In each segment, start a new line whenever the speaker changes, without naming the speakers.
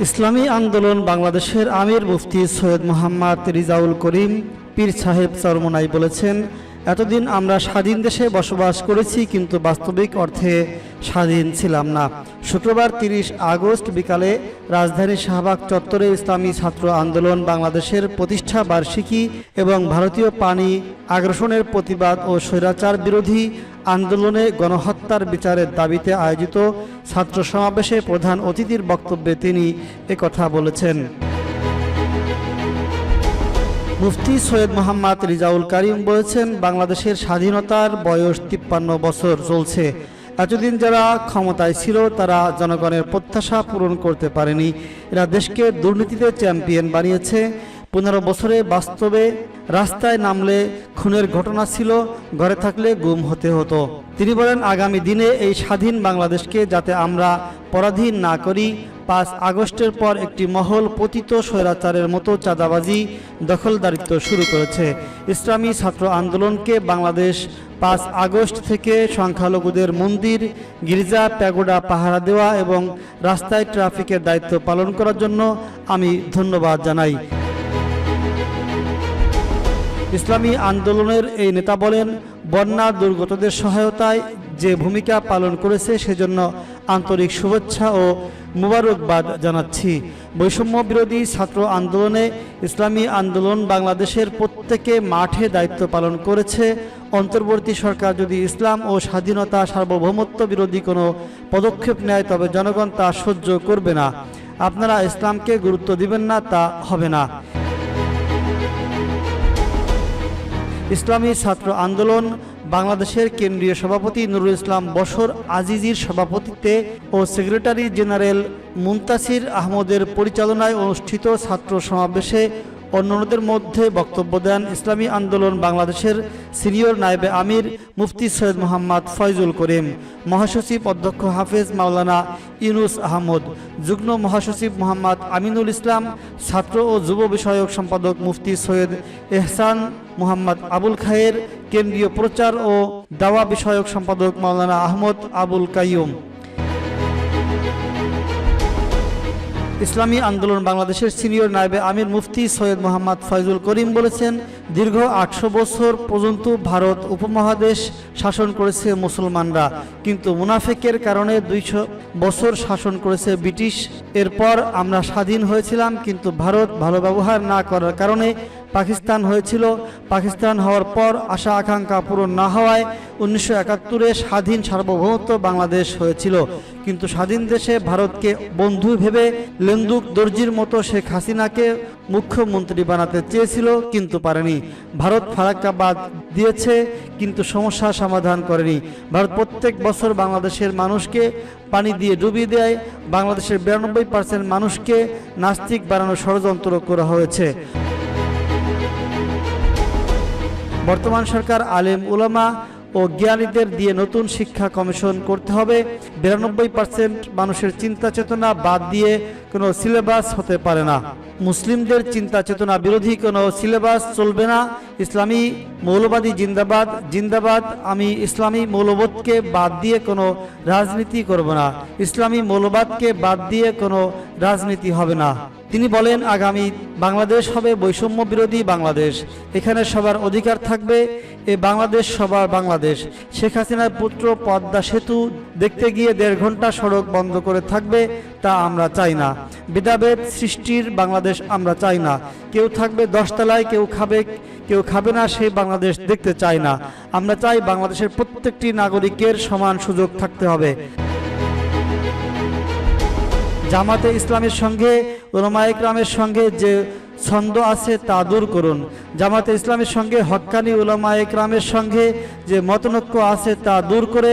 ইসলামী আন্দোলন বাংলাদেশের আমির মুফতি সৈয়দ মোহাম্মদ রিজাউল করিম পীর সাহেব চরমনাই বলেছেন এতদিন আমরা স্বাধীন দেশে বসবাস করেছি, কিন্তু বাস্তবিক অর্থে স্বাধীন ছিলাম না। শুক্রবার তিরিশ আগস্ট বিকালে রাজধানী শাহবাগ চত্বরে ইসলামী ছাত্র আন্দোলন, বাংলাদেশের প্রতিষ্ঠা বার্ষিকী এবং ভারতীয় পানি আগ্রাসনের প্রতিবাদ ও স্বৈরাচার বিরোধী আন্দোলনে গণহত্যার বিচারের দাবিতে আয়োজিত ছাত্র সমাবেশে প্রধান অতিথির বক্তব্যে তিনি একথা বলেছেন। মুফতি সৈয়দ মোহাম্মদ রিজাউল করিম বলেছেন, বাংলাদেশের স্বাধীনতার বয়স তিপ্পান্ন বছর চলছে। এতদিন যারা ক্ষমতায় ছিল, তারা জনগণের প্রত্যাশা পূরণ করতে পারেনি। এরা দেশকে দুর্নীতিতে চ্যাম্পিয়ন বানিয়েছে। পনেরো বছরে বাস্তবে রাস্তায় নামলে খুনের ঘটনা ছিল, ঘরে থাকলে গুম হতে হতো। তিনি বলেন, আগামী দিনে এই স্বাধীন বাংলাদেশকে যাতে আমরা পরাধীন না করি পাঁচ আগস্টের পর একটি মহল পতিত স্বৈরাচারের মতো চাঁদাবাজি, দখলদারিত্ব শুরু করেছে। ইসলামী ছাত্র আন্দোলনকে বাংলাদেশ পাঁচ আগস্ট থেকে সংখ্যালঘুদের মন্দির, গির্জা, প্যাগোডা, পাহারা দেওয়া এবং রাস্তায় ট্রাফিকের দায়িত্ব পালন করার জন্য আমি ধন্যবাদ জানাই। ইসলামী আন্দোলনের এই নেতা বলেন, বন্যা দুর্গতদের সহায়তায় যে ভূমিকা পালন করেছে সেজন্য আন্তরিক শুভেচ্ছা ও মুবারকবাদ জানাচ্ছি। বৈষম্য বিরোধী ছাত্র আন্দোলনে ইসলামী আন্দোলন বাংলাদেশের প্রত্যেকে মাঠে দায়িত্ব পালন করেছে। অন্তর্বর্তী সরকার যদি ইসলাম ও স্বাধীনতা সার্বভৌমত্ব বিরোধী কোনো পদক্ষেপ নেয়, তবে জনগণ তা সহ্য করবে না। আপনারা ইসলামকে গুরুত্ব দিবেন না, তা হবে না। ইসলামী ছাত্র আন্দোলন বাংলাদেশের কেন্দ্রীয় সভাপতি নুরুল ইসলাম বসর আজিজির সভাপতিত্বে ও সেক্রেটারি জেনারেল মুন্তাসির আহমদের পরিচালনায় অনুষ্ঠিত ছাত্র সমাবেশে অন্যান্যদের মধ্যে বক্তব্য দেন ইসলামী আন্দোলন বাংলাদেশের সিনিয়র নায়েবে আমির মুফতি সৈয়দ মোহাম্মদ ফয়জুল করিম, মহাসচিব অধ্যক্ষ হাফেজ মাওলানা ইউনুস আহমদ, যুগ্ম মহাসচিব মোহাম্মদ আমিনুল ইসলাম, ছাত্র ও যুব বিষয়ক সম্পাদক মুফতি সৈয়দ এহসান মোহাম্মদ আবুল খায়ের, কেন্দ্রীয় প্রচার ও দাওয়া বিষয়ক সম্পাদক মাওলানা আহমদ আবুল কাইয়ুম। ইসলামী আন্দোলন বাংলাদেশের সিনিয়র নায়বে আমির মুফতি সৈয়দ মোহাম্মদ ফয়জুল করিম বলেছেন দীর্ঘ আটশো বছর পর্যন্ত ভারত উপমহাদেশ শাসন করেছে মুসলমানরা। কিন্তু মুনাফেকের কারণে দুইশো বছর শাসন করেছে ব্রিটিশ। এরপর আমরা স্বাধীন হয়েছিলাম, কিন্তু ভারত ভালো ব্যবহার না করার কারণে পাকিস্তান হয়েছিল। পাকিস্তান হওয়ার পর আশা আকাঙ্ক্ষা পূরণ না হওয়ায় উনিশশো একাত্তরে স্বাধীন সার্বভৌমত্ব বাংলাদেশ হয়েছিল। কিন্তু স্বাধীন দেশে ভারতকে বন্ধু ভেবে লেন্দুক দর্জির মতো শেখ হাসিনাকে মুখ্যমন্ত্রী বানাতে চেয়েছিল, কিন্তু পারেনি। ভারত ফারাক্কা বাদ দিয়েছে, কিন্তু সমস্যা সমাধান করেনি। ভারত প্রত্যেক বছর বাংলাদেশের মানুষকে পানি দিয়ে ডুবিয়ে দেয়। বাংলাদেশের বিরানব্বই পার্সেন্ট মানুষকে নাস্তিক বানানোর ষড়যন্ত্র করা হয়েছে। বর্তমান সরকার আলেম উলামা ও জ্ঞানীদের দিয়ে নতুন শিক্ষা কমিশন করতে হবে। বিরানব্বই পার্সেন্ট মানুষের চিন্তা চেতনা বাদ দিয়ে কোনো সিলেবাস হতে পারে না। মুসলিমদের চিন্তা চেতনা বিরোধী কোনো সিলেবাস চলবে না। ইসলামী মৌলবাদী জিন্দাবাদ জিন্দাবাদ, আমি ইসলামী মৌলবোধকে বাদ দিয়ে কোনো রাজনীতি করব না। ইসলামী মৌলবাদকে বাদ দিয়ে কোনো রাজনীতি হবে না। তিনি বলেন, আগামী বাংলাদেশ হবে বৈষম্য বিরোধী বাংলাদেশ। এখানে সবার অধিকার থাকবে, এ বাংলাদেশ সবার বাংলাদেশ। শেখ হাসিনার পুত্র পদ্মা সেতু দেখতে গিয়ে দেড় ঘণ্টা সড়ক বন্ধ করে থাকবে, তা আমরা চাই না। ভেদাভেদ সৃষ্টির বাংলাদেশ আমরা চাই না। কেউ থাকবে দশতলায়, কেউ খাবে কেউ খাবে না সেই বাংলাদেশ দেখতে চাই না। আমরা চাই বাংলাদেশের প্রত্যেকটি নাগরিকের সমান সুযোগ থাকতে হবে। জামাতে ইসলামের সঙ্গে, ওলামা ইকরামের সঙ্গে যে ছন্দ আছে তা দূর করুন। জামাতে ইসলামের সঙ্গে হক্কানি ওলামা ইকরামের সঙ্গে যে মতনৈক্য আছে তা দূর করে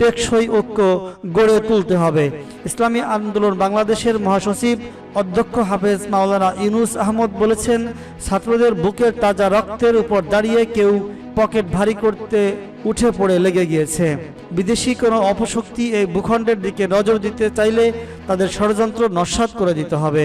টেকসই ঐক্য গড়ে তুলতে হবে। ইসলামী আন্দোলন বাংলাদেশের মহাসচিব অধ্যক্ষ হাফেজ মাওলানা ইউনুস আহমদ বলেছেন, ছাত্রদের বুকের তাজা রক্তের উপর দাঁড়িয়ে কেউ পকেট ভারী করতে উঠে পড়ে লেগে গিয়েছে। বিদেশি কোনো অপশক্তি এই ভূখণ্ডের দিকে নজর দিতে চাইলে তাদের ষড়যন্ত্র নস্বাত করে দিতে হবে।